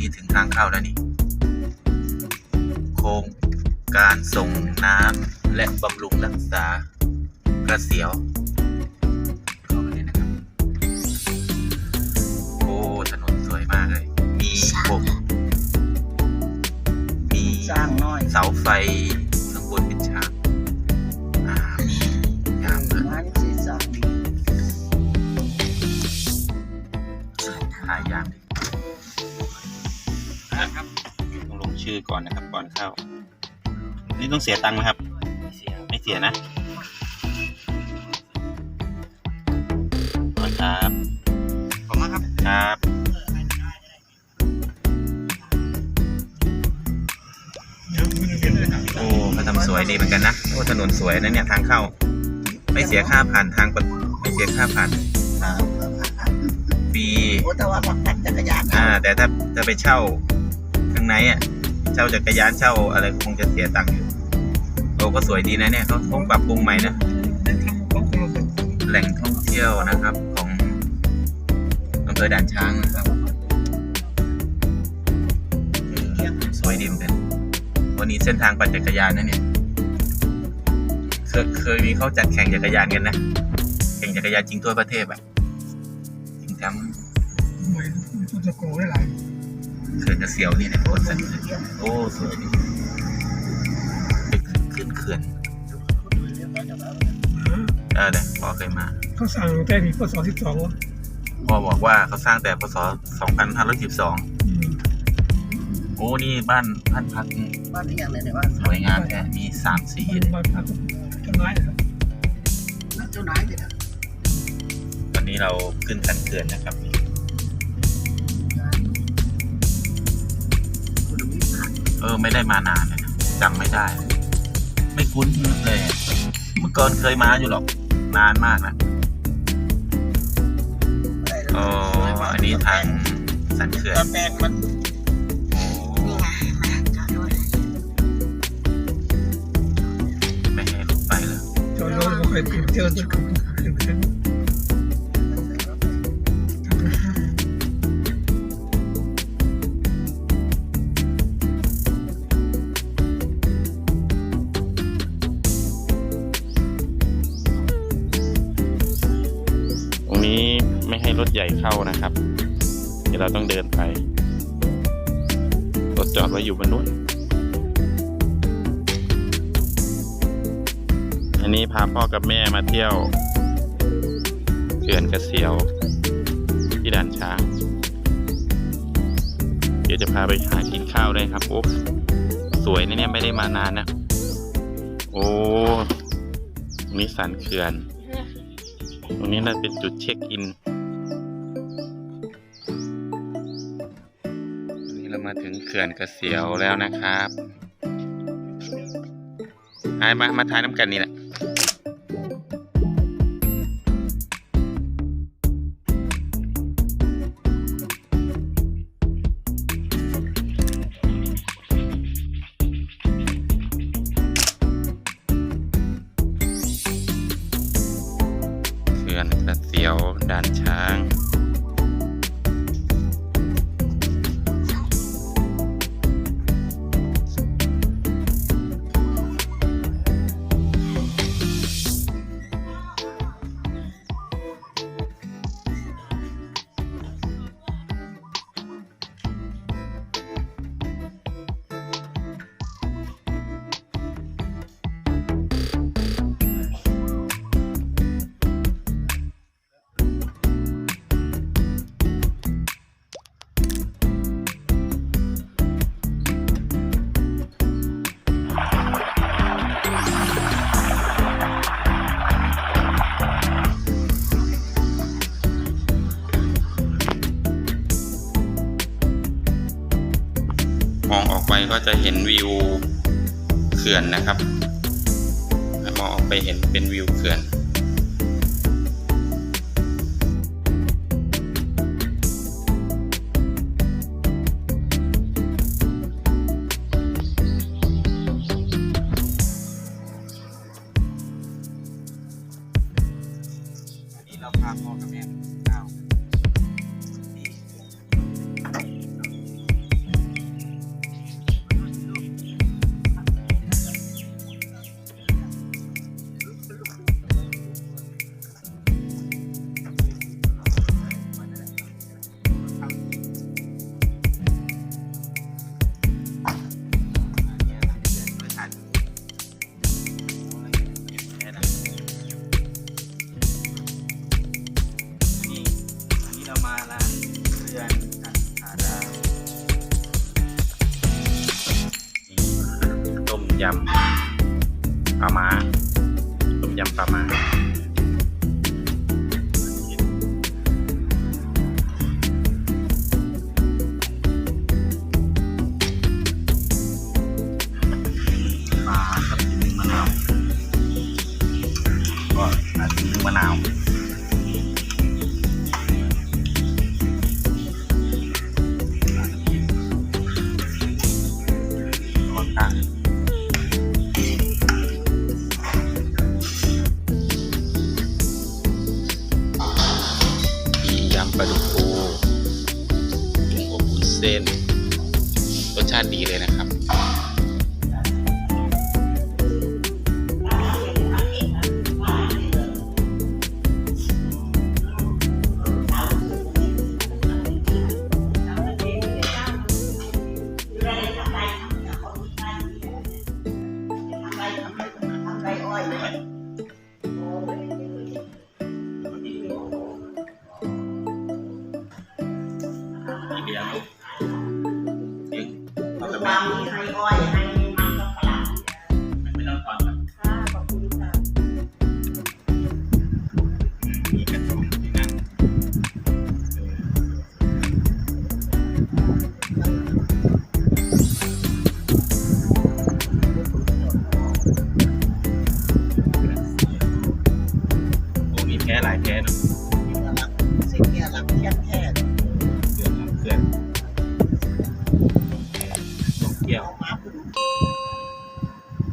นี้ถึงทางเข้าแล้วนี่ โครงการส่งน้ำและบำรุงรักษากระเสียวเข้ามาเลยนะครับ โอ้ถนนสวยมากเลย มีผมมีสร้างน้อย เสาไฟ ก่อนนะครับ ก่อนเข้า นี่ต้องเสียตังค์ไหมครับ ไม่เสียนะขอบคุณครับขอบคุณครับ ครับโอ้เขาทำสวยดีเหมือนกันนะ โอ้ ถนนสวยนะเนี่ยทางเข้า ไม่เสียค่าผ่านทางปะไม่เสียค่าผ่านฟรีโอ้แต่ว่าปักปั่นจักรยานอ่า แต่ถ้าจะไปเช่าข้างในอะเช่าจักรยานเช่าอะไรคงจะเสียตังค์อยู่โอ้ก็สวยดีนะเนี่ยเขาคงปรับปรุงใหม่นะแหล่งท่องเที่ยวนะครับ ของอำเภอด่านช้างนะครับสวยดีเหมือนกันวันนี้เส้นทางปั่นจักรยานนะเนี่ยเคยเคยมีเขาจัดแข่งจักรยานกันนะแข่งจักรยานจริงทั่วประเทศอะจริงจังมันจะโกงได้หลาย เขื่อนกระเสียวนี่นะคนสันโอ้สวยดีไปขึ้นเขื่อนเออเดี๋ยพ่อเคยมา เขาสั่งแต่ปีพศสิบสองพ่อบอกว่าเขาสร้างแต่พศ2512โอ้ นี่บ้านบ้านพักนี่บ้านนี้อย่างไรเนี่ยบ้านสวยงามแท้มีสามสีมันเลยมาพักต้นไม้นะครับเจ้านายเนี่ยตอนนี้เราขึ้นสันเขื่อนนะครับ ออไม่ได้มานานเลยนะจำไม่ได้ ไม่คุ้นเลยอะเมื่อก่อนเคยมาอยู่หรอก นานมากนะได้อ๋ออันนี้ทางสันเขื่อนตอนแปลงมันโอ้ไม่ให้รถไปแล้วจอดรถไม่ค่อยติดเจอตัวขึ้น เข้านะครับ เดี๋ยวเราต้องเดินไปรถจอดไว้อยู่บนนู้นอันนี้พาพ่อกับแม่มาเที่ยวเขื่อนกระเสียว ที่ด่านช้าง เดี๋ยวจะพาไปหากินข้าวด้วยครับโอ้สวยนะเนี่ยไม่ได้มานานนะ โอ้ตรงนี้สันเขื่อน ตรงนี้น่าจะเป็นจุดเช็คอิน มาถึงเขื่อนกระเสียวแล้วนะครับไอ้มา มาทายน้ำกันนี่แหละ ก็จะเห็นวิวเขื่อนนะครับมองออกไปเห็นเป็นวิวเขื่อนวันนี้เราพาพ่อกับแม่ข้าวำปลาหมาต้มยำปลาหมาปลาทับทินมะนาวก็อาจจะตินมะนาวาติดีเลยนะครับไ